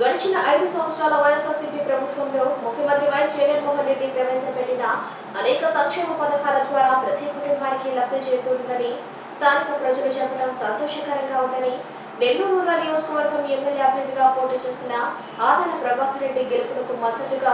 గడిచిన ఐదు సంవత్సరాల వైఎస్ఆర్సీపీ ప్రభుత్వంలో ముఖ్యమంత్రి వైఎస్ జగన్మోహన్ రెడ్డి ప్రవేశపెట్టిన అనేక సంక్షేమ పథకాల ద్వారా ప్రతి కుటుంబానికి లబ్ధి చేకూరిందని స్థానిక ప్రజలు చెప్పడం సంతోషకరంగా ఉందని నెల్లూరు రూరల్ నియోజకవర్గం ఎమ్మెల్యే అభ్యర్థిగా పోటీ చేస్తున్న ఆదాల ప్రభాకర్ రెడ్డి గెలుపునకు మద్దతుగా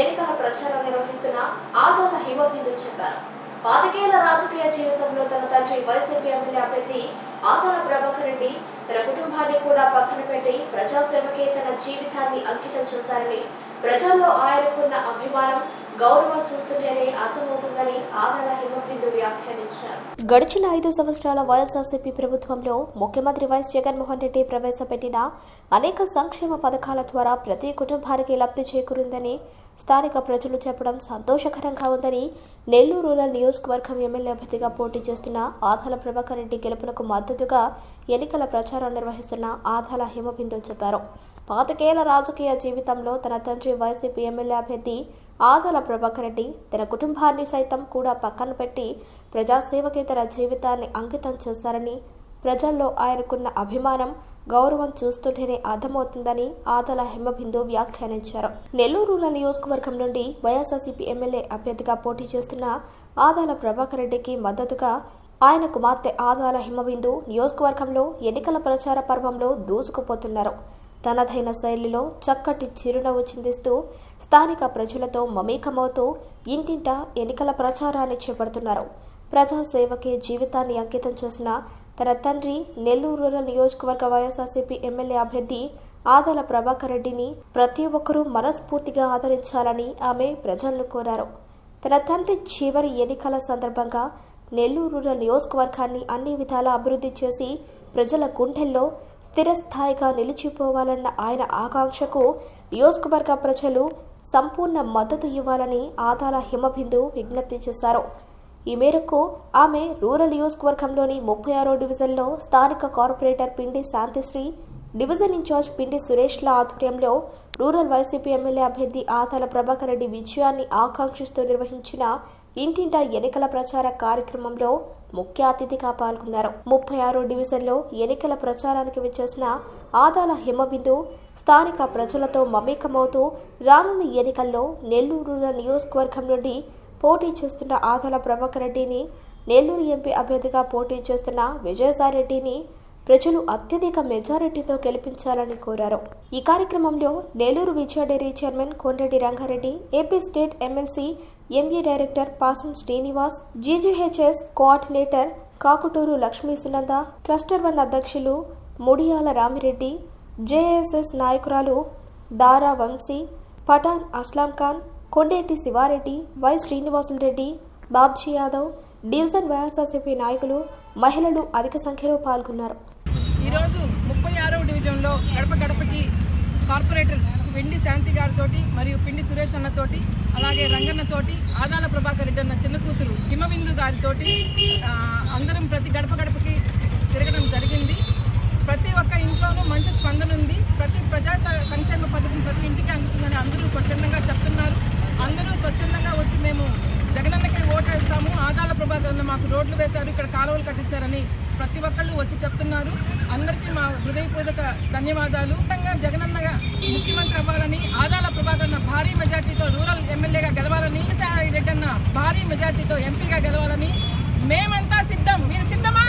ఎన్నికల ప్రచారం నిర్వహిస్తున్న ఆదాల హిమబిందు చెప్పారు. పాతికేళ్ళ రాజకీయ జీవితంలో తన తండ్రి వైసీపీ ఎమ్మెల్యే అభ్యర్థి ఆతల ప్రభాకర్ రెడ్డి తన కుటుంబాన్ని కూడా పక్కన పెట్టి ప్రజాసేవకే తన జీవితాన్ని అంకితం చేశారని ప్రజల్లో ఆయనకున్న అభిమానం గౌరవం చూస్తుంటేనే అర్థమవుతుందని ఆదాల హిమబిందు వ్యాఖ్యానించారు. గడిచిన ఐదు సంవత్సరాల వైఎస్ఆర్సీపీ ప్రభుత్వంలో ముఖ్యమంత్రి వైఎస్ జగన్మోహన్ రెడ్డి ప్రవేశపెట్టిన అనేక సంక్షేమ పథకాల ద్వారా ప్రతి కుటుంబానికి లబ్ధి చేకూరిందని స్థానిక ప్రజలు చెప్పడం సంతోషకరంగా ఉందని నెల్లూరు రూరల్ నియోజకవర్గం ఎమ్మెల్యే అభ్యర్థిగా పోటీ చేస్తున్న ఆధాల ప్రభాకర్ రెడ్డి గెలుపునకు మద్దతుగా ఎన్నికల ప్రచారం నిర్వహిస్తున్న ఆధాల హిమబిందు చెప్పారు. పాతికేళ్ళ రాజకీయ జీవితంలో తన తండ్రి వైసీపీ ఎమ్మెల్యే అభ్యర్థి ఆదాల ప్రభాకర్ రెడ్డి తన కుటుంబాన్ని సైతం కూడా పక్కన పెట్టి ప్రజాసేవకేతర జీవితాన్ని అంకితం చేశారని ప్రజల్లో ఆయనకున్న అభిమానం గౌరవం చూస్తుంటేనే అర్థమవుతుందని ఆదల హిమబిందు వ్యాఖ్యానించారు. నెల్లూరు రూరల్ నియోజకవర్గం నుండి వైఎస్ఆర్సీపీ ఎమ్మెల్యే అభ్యర్థిగా పోటీ చేస్తున్న ఆదాల ప్రభాకర్ రెడ్డికి మద్దతుగా ఆయన కుమార్తె ఆదాల హిమబిందు నియోజకవర్గంలో ఎన్నికల ప్రచార పర్వంలో దూసుకుపోతున్నారు. తనదైన శైలిలో చక్కటి చిరునవ్వు చిందిస్తూ స్థానిక ప్రజలతో మమేకమవుతూ ఇంటింటా ఎన్నికల ప్రచారాన్ని చేపడుతున్నారు. ప్రజాసేవకే జీవితాన్ని అంకితం చేసిన తన తండ్రి నెల్లూరు రూరల్ నియోజకవర్గ వైఎస్ఆర్సీపీ ఎమ్మెల్యే అభ్యర్థి ఆదాల ప్రభాకర్ రెడ్డిని ప్రతి ఒక్కరూ మనస్ఫూర్తిగా ఆదరించాలని ఆమె ప్రజలను కోరారు. తన తండ్రి చివరి ఎన్నికల సందర్భంగా నెల్లూరు రూరల్ నియోజకవర్గాన్ని అన్ని విధాలా అభివృద్ధి చేసి ప్రజల గుండెల్లో స్థిరస్థాయిగా నిలిచిపోవాలన్న ఆయన ఆకాంక్షకు నియోజకవర్గ ప్రజలు సంపూర్ణ మద్దతు ఇవ్వాలని ఆదాల హిమబిందు విజ్ఞప్తి చేశారు. ఈ మేరకు ఆమె రూరల్ నియోజకవర్గంలోని ముప్పై ఆరో డివిజన్లో స్థానిక కార్పొరేటర్ పిండి శాంతిశ్రీ డివిజన్ ఇన్ఛార్జ్ పిండి సురేష్ల ఆధ్వర్యంలో రూరల్ వైసీపీ ఎమ్మెల్యే అభ్యర్థి ఆదాల ప్రభాకర్ రెడ్డి విజయాన్ని ఆకాంక్షిస్తూ నిర్వహించిన ఇంటింటా ఎన్నికల ప్రచార కార్యక్రమంలో ముఖ్య అతిథిగా పాల్గొన్నారు. ముప్పై ఆరో డివిజన్లో ఎన్నికల ప్రచారానికి విచ్చేసిన ఆదాల హిమబిందు స్థానిక ప్రజలతో మమేకమవుతూ రానున్న ఎన్నికల్లో నెల్లూరు రూరల్ నియోజకవర్గం నుండి పోటీ చేస్తున్న ఆదాల ప్రభాకర్ రెడ్డిని నెల్లూరు ఎంపీ అభ్యర్థిగా పోటీ చేస్తున్న విజయసాయిరెడ్డిని ప్రజలు అత్యధిక మెజారిటీతో గెలిపించాలని కోరారు. ఈ కార్యక్రమంలో Nellore Vijaya dairy chairman Konareddy Rangareddy AP state MLC ME director Pasam Srinivas GGHS coordinator Kakuturu Lakshmi Sunanda cluster one అధ్యక్షులు ముడియాల రామిరెడ్డి జేఎస్ఎస్ నాయకురాలు Dara Vamsi Pathan Aslam Khan Kondeti Sivareddy Y Srinivasulu Reddy Babji Yadav division YSRCP నాయకులు మహిళలు అధిక సంఖ్యలో పాల్గొన్నారు. ఈరోజు ముప్పై ఆరవ డివిజన్లో గడప గడపకి కార్పొరేటర్ పిండి శాంతి గారితోటి మరియు పిండి సురేష్ అన్నతోటి అలాగే రంగన్నతోటి ఆదాల ప్రభాకర్ రెడ్డి అన్న చిన్న కూతురు హిమవిందు గారితోటి అందరం ప్రతి గడప గడపకి తిరగడం జరిగింది. ప్రతి ఒక్క ఇంట్లోనూ మంచి స్పందన ఉంది. ప్రతి ప్రజా సంక్షేమ పథకం ప్రతి ఇంటికి అందుతుందని అందరూ స్వచ్ఛందంగా చెప్తున్నారు. అందరూ స్వచ్ఛందంగా వచ్చి మేము జగనన్నకి ఓటు వేస్తాము ఆదాల ప్రభాకర్ అన్న మాకు రోడ్లు వేశారు. ఇక్కడ కాలువలు కట్టించారని ప్రతి ఒక్కళ్ళు వచ్చి చెప్తున్నారు. అందరికీ మా హృదయపూర్వక ధన్యవాదాలు. జగనన్నగా ముఖ్యమంత్రి అవ్వాలని ఆదాల ప్రభాకర్ అన్న భారీ మెజార్టీతో రూరల్ ఎమ్మెల్యేగా గెలవాలని సాయి రెడ్డి అన్న భారీ మెజార్టీతో ఎంపీగా గెలవాలని మేమంతా సిద్ధం. మీరు సిద్ధమా?